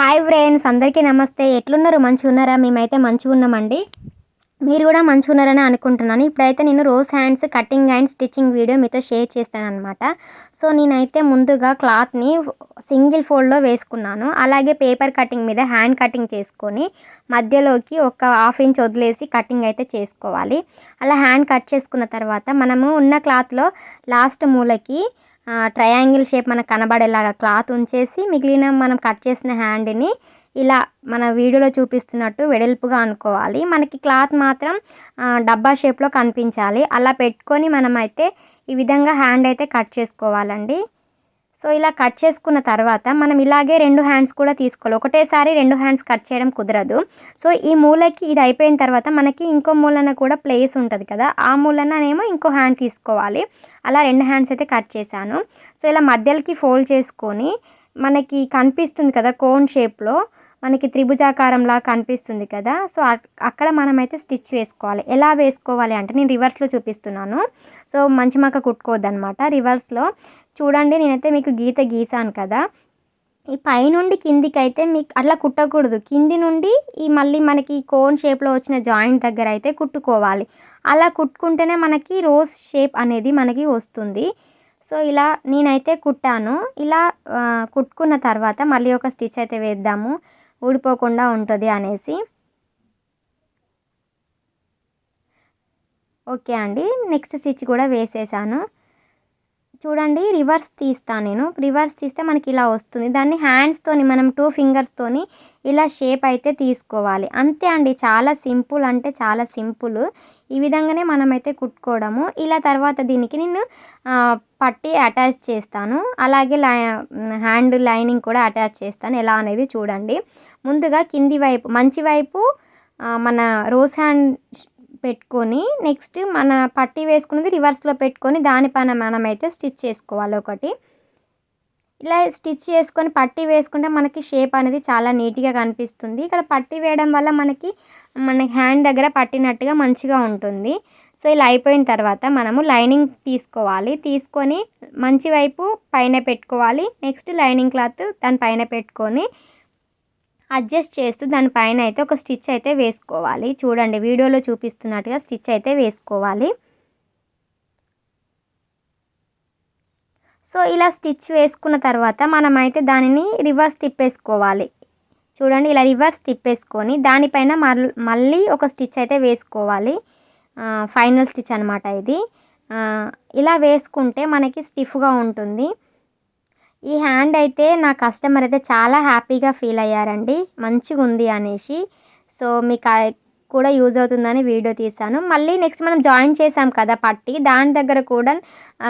Hi friends అందరికీ నమస్తే. ఎట్లున్నారు? మంచిగా ఉన్నారా మేమైతే మంచిగా ఉన్నామండి మీరు కూడా మంచిగా ఉన్నారని అనుకుంటున్నాను. ఇప్పుడైతే నేను rose hands cutting and stitching video మీతో షేర్ చేస్తాను అనమాట సో నేనైతే ముందుగా క్లాత్ని సింగిల్ ఫోల్డ్లో వేసుకున్నాను. అలాగే పేపర్ కటింగ్ మీద హ్యాండ్ కటింగ్ చేసుకొని మధ్యలోకి ఒక హాఫ్ ఇంచ్ వదిలేసి కటింగ్ అయితే చేసుకోవాలి. అలా హ్యాండ్ కట్ చేసుకున్న తర్వాత మనము ఉన్న క్లాత్లో లాస్ట్ మూలకి ట్రయాంగిల్ షేప్ మనకు కనబడేలాగా క్లాత్ ఉంచేసి మిగిలిన మనం కట్ చేసిన హ్యాండ్ని ఇలా మన వీడియోలో చూపిస్తున్నట్టు వెడల్పుగా అనుకోవాలి. మనకి క్లాత్ మాత్రం డబ్బా షేప్లో కనిపించాలి. అలా పెట్టుకొని మనమైతే ఈ విధంగా హ్యాండ్ అయితే కట్ చేసుకోవాలండి. సో ఇలా కట్ చేసుకున్న తర్వాత మనం ఇలాగే రెండు హ్యాండ్స్ కూడా తీసుకోవాలి. ఒకటేసారి రెండు హ్యాండ్స్ కట్ చేయడం కుదరదు. సో ఈ మూలకి ఇది అయిపోయిన తర్వాత మనకి ఇంకో మూలన కూడా ప్లేస్ ఉంటుంది కదా ఆ మూలననేమో ఇంకో హ్యాండ్ తీసుకోవాలి. అలా రెండు హ్యాండ్స్ అయితే కట్ చేశాను. సో ఇలా మధ్యలోకి ఫోల్డ్ చేసుకొని మనకి కనిపిస్తుంది కదా కోన్ షేప్లో మనకి త్రిభుజాకారంలా కనిపిస్తుంది కదా సో అక్కడ మనమైతే స్టిచ్ వేసుకోవాలి. ఎలా వేసుకోవాలి అంటే నేను రివర్స్లో చూపిస్తున్నాను. సో మంచి మక్క కుట్టుకోవద్దనమాట రివర్స్లో. చూడండి నేనైతే మీకు గీత గీసాను కదా. ఈ పైనుండి కిందికి అయితే మీకు అట్లా కుట్టకూడదు. కింది నుండి ఈ మళ్ళీ మనకి కోన్ షేప్లో వచ్చిన జాయింట్ దగ్గర అయితే కుట్టుకోవాలి. అలా కుట్టుకుంటేనే మనకి రోజ్ షేప్ అనేది మనకి వస్తుంది. సో ఇలా నేనైతే కుట్టాను. ఇలా కుట్టుకున్న తర్వాత మళ్ళీ ఒక స్టిచ్ అయితే వేద్దాము. ఊడిపోకుండా ఉంటుంది అనేసి. ఓకే అండి. నెక్స్ట్ స్టిచ్ కూడా వేసేసాను. చూడండి రివర్స్ తీస్తాను నేను. రివర్స్ తీస్తే మనకి ఇలా వస్తుంది. దాన్ని హ్యాండ్స్తోని మనం టూ ఫింగర్స్తోని ఇలా షేప్ అయితే తీసుకోవాలి. అంతే అండి. చాలా సింపుల్ అంటే చాలా సింపుల్. ఈ విధంగానే మనమైతే కుట్టుకోవడము. ఇలా తర్వాత దీనికి నేను పట్టి అటాచ్ చేస్తాను. అలాగే హ్యాండ్ లైనింగ్ కూడా అటాచ్ చేస్తాను. ఎలా అనేది చూడండి. ముందుగా కింది వైపు మంచి వైపు మన రోజ్ హ్యాండ్ పెట్టుకొని నెక్స్ట్ మన పట్టీ వేసుకున్నది రివర్స్లో పెట్టుకొని దానిపైన మనమైతే స్టిచ్ చేసుకోవాలి ఒకటి. ఇలా స్టిచ్ చేసుకొని పట్టీ వేసుకుంటే మనకి షేప్ అనేది చాలా నీట్గా కనిపిస్తుంది. ఇక్కడ పట్టీ వేయడం వల్ల మనకి మన హ్యాండ్ దగ్గర పట్టినట్టుగా మంచిగా ఉంటుంది. సో ఇలా అయిపోయిన తర్వాత మనము లైనింగ్ తీసుకోవాలి. తీసుకొని మంచి వైపు పైన పెట్టుకోవాలి. నెక్స్ట్ లైనింగ్ క్లాత్ దాని పైన పెట్టుకొని అడ్జస్ట్ చేస్తూ దానిపైన అయితే ఒక స్టిచ్ అయితే వేసుకోవాలి. చూడండి వీడియోలో చూపిస్తున్నట్టుగా స్టిచ్ అయితే వేసుకోవాలి. సో ఇలా స్టిచ్ వేసుకున్న తర్వాత మనమైతే దానిని రివర్స్ తిప్పేసుకోవాలి. చూడండి ఇలా రివర్స్ తిప్పేసుకొని దానిపైన మళ్ళీ ఒక స్టిచ్ అయితే వేసుకోవాలి. ఫైనల్ స్టిచ్ అనమాట ఇది. ఇలా వేసుకుంటే మనకి స్టిఫ్గా ఉంటుంది. ఈ హ్యాండ్ అయితే నా కస్టమర్ అయితే చాలా హ్యాపీగా ఫీల్ అయ్యారండి. మంచిగా ఉంది అనేసి. సో మీకు కూడా యూజ్ అవుతుందని వీడియో తీశాను. మళ్ళీ నెక్స్ట్ మనం జాయిన్ చేసాం కదా పట్టి. దాని దగ్గర కూడా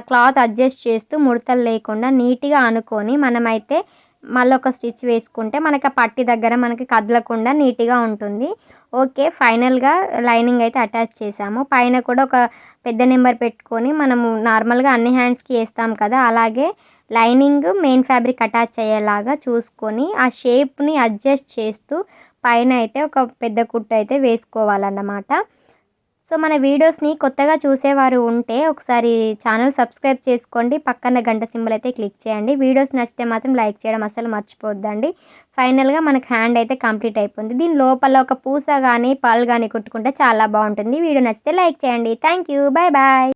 క్లాత్ అడ్జస్ట్ చేస్తూ ముడతలు లేకుండా నీట్గా అనుకొని మనమైతే మళ్ళీ ఒక స్టిచ్ వేసుకుంటే మనకి ఆ పట్టి దగ్గర మనకి కదలకుండా నీట్గా ఉంటుంది. ఓకే ఫైనల్గా లైనింగ్ అయితే అటాచ్ చేసాము పైన కూడా ఒక పెద్ద నెంబర్ పెట్టుకొని మనము నార్మల్గా అన్ని హ్యాండ్స్కి వేస్తాం కదా అలాగే లైనింగ్ మెయిన్ ఫ్యాబ్రిక్ అటాచ్ అయ్యేలాగా చూసుకొని ఆ షేప్ని అడ్జస్ట్ చేస్తూ పైన అయితే ఒక పెద్ద కుట్టు అయితే వేసుకోవాలన్నమాట. సో మన వీడియోస్ని కొత్తగా చూసేవారు ఉంటే ఒకసారి ఛానల్ సబ్స్క్రైబ్ చేసుకోండి. పక్కన గంట సింబల్ అయితే క్లిక్ చేయండి. వీడియోస్ నచ్చితే మాత్రం లైక్ చేయడం అసలు మర్చిపోద్దండి. ఫైనల్గా మనకు హ్యాండ్ అయితే కంప్లీట్ అయిపోతుంది దీని లోపల ఒక పూస కానీ పాలు కానీ కుట్టుకుంటే చాలా బాగుంటుంది. వీడియో నచ్చితే లైక్ చేయండి. Thank you. Bye bye.